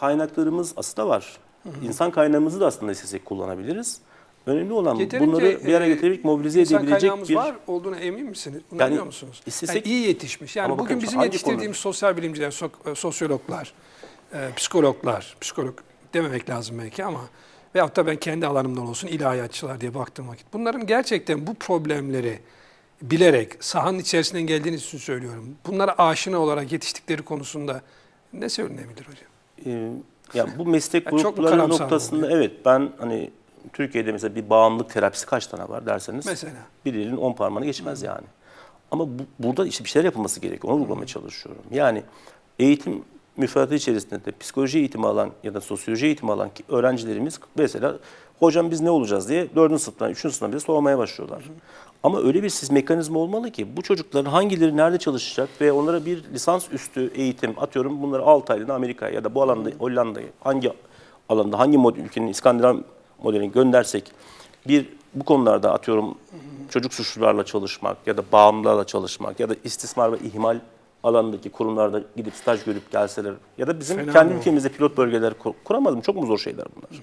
kaynaklarımız aslında var. İnsan kaynağımızı da aslında istesek kullanabiliriz. Önemli olan Yeterince, bunları bir araya e, getirebilip mobilize İnsan edebilecek bir... var olduğuna emin misiniz? Bunu Yani musunuz? istesek- Yani iyi yetişmiş. Yani bugün bakın bizim yetiştirdiğimiz sosyal bilimciler, sok- e, sosyologlar, e, psikologlar, psikolog dememek lazım belki ama veyahut da ben kendi alanımdan olsun ilahiyatçılar diye baktığım vakit. Bunların gerçekten bu problemleri bilerek sahanın içerisinden geldiğiniz için söylüyorum. Bunlara aşina olarak yetiştikleri konusunda ne söylenebilir hocam? Ee, ya bu meslek Ya çok mu grupları noktasında oluyor? evet ben hani Türkiye'de mesela bir bağımlılık terapisi kaç tane var derseniz Mesela. bir elin on parmağını geçmez yani. Ama bu, burada işte bir şeyler yapılması gerekiyor. Onu vurgulamaya çalışıyorum. Yani eğitim müfredatı içerisinde de psikoloji eğitimi alan ya da sosyoloji eğitimi alan öğrencilerimiz mesela hocam biz ne olacağız diye dördüncü sınıftan, üçüncü sınıftan bize sormaya başlıyorlar. Ama öyle bir siz mekanizma olmalı ki bu çocukların hangileri nerede çalışacak ve onlara bir lisans üstü eğitim atıyorum bunları 6 aylığına Amerika'ya ya da bu alanda Hollanda'ya hangi alanda hangi mod, ülkenin İskandinav modelini göndersek bir bu konularda atıyorum çocuk suçlularla çalışmak ya da bağımlılarla çalışmak ya da istismar ve ihmal alanındaki kurumlarda gidip staj görüp gelseler ya da bizim Fena kendi ülkemizde pilot bölgeler kur- kuramadım. Çok mu zor şeyler bunlar?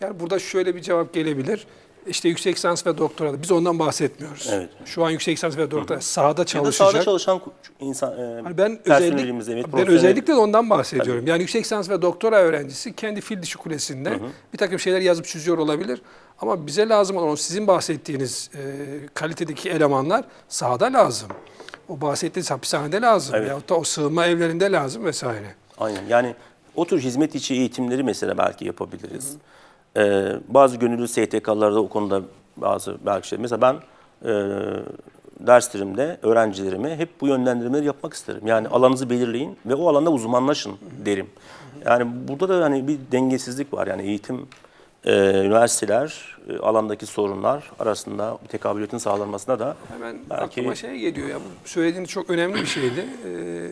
Yani burada şöyle bir cevap gelebilir. İşte yüksek lisans ve doktora biz ondan bahsetmiyoruz. Evet. Şu an yüksek lisans ve doktora sahada Ya da çalışacak. sahada çalışan insan e, Hani ben personelimiz, özellikle, evet, ben özellikle de ondan bahsediyorum. Yani yüksek lisans ve doktora öğrencisi kendi fil dişi kulesinde bir takım şeyler yazıp çiziyor olabilir. Ama bize lazım olan sizin bahsettiğiniz e, kalitedeki elemanlar sahada lazım. O bahsettiğiniz hapishanede lazım. Evet. Veyahut da o sığınma evlerinde lazım vesaire. Aynen. Yani o tür hizmet içi eğitimleri mesela belki yapabiliriz. Ee, bazı gönüllü STK'larda o konuda bazı belki şey. Mesela ben e, derslerimde öğrencilerime hep bu yönlendirmeleri yapmak isterim. Yani alanınızı belirleyin ve o alanda uzmanlaşın derim. Yani burada da hani bir dengesizlik var. Yani eğitim, e, üniversiteler, e, alandaki sorunlar arasında bir tekabüliyetin sağlanmasına da Hemen belki aklıma şey geliyor ya. Bu söylediğiniz çok önemli bir şeydi. Ee,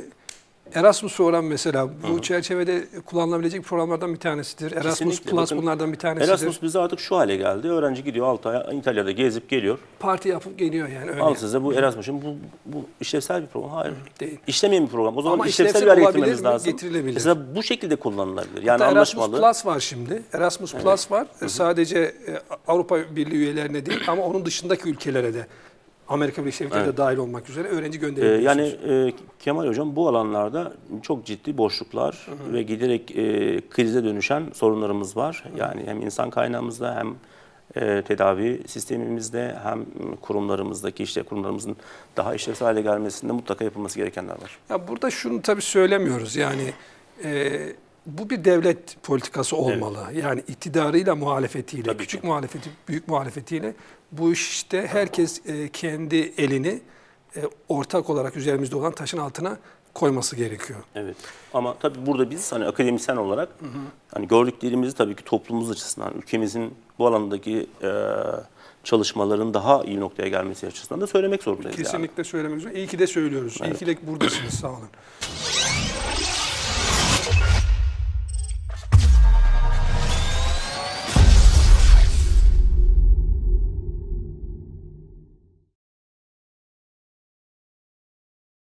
Erasmus program mesela bu çerçevede kullanılabilecek programlardan bir tanesidir. Erasmus Kesinlikle. Plus Bakın, bunlardan bir tanesidir. Erasmus bize artık şu hale geldi. Öğrenci gidiyor 6 ay İtalya'da gezip geliyor. Parti yapıp geliyor yani öyle. Al size bu Erasmus'un bu, bu işlevsel bir program. Hayır. Değil. İşlemeyen bir program. O zaman Ama işlevsel, işlevsel bir hale getirmemiz mi? lazım. Getirilebilir. Mesela bu şekilde kullanılabilir. Yani Hatta Erasmus anlaşmalı. Plus var şimdi. Erasmus Plus var. E, Sadece e, Avrupa Birliği üyelerine değil ama onun dışındaki ülkelere de Amerika Birleşik Devletleri de dahil olmak üzere öğrenci Ee, gönderebiliyorsunuz. yani e, Kemal Hocam bu alanlarda çok ciddi boşluklar ve giderek e, krize dönüşen sorunlarımız var. Yani hem insan kaynağımızda hem e, tedavi sistemimizde hem kurumlarımızdaki işte kurumlarımızın daha işlevsel hale gelmesinde mutlaka yapılması gerekenler var. Ya burada şunu tabii söylemiyoruz yani e, bu bir devlet politikası olmalı. Yani iktidarıyla, muhalefetiyle, Tabii küçük ki. muhalefeti, büyük muhalefetiyle bu işte herkes e, kendi elini e, ortak olarak üzerimizde olan taşın altına koyması gerekiyor. Evet. Ama tabii burada biz hani akademisyen olarak hani gördüklerimizi tabii ki toplumumuz açısından, ülkemizin bu alandaki e, çalışmaların daha iyi noktaya gelmesi açısından da söylemek zorundayız. yani. Kesinlikle söylemek üzere. İyi ki de söylüyoruz. İyi ki de buradasınız. Sağ olun.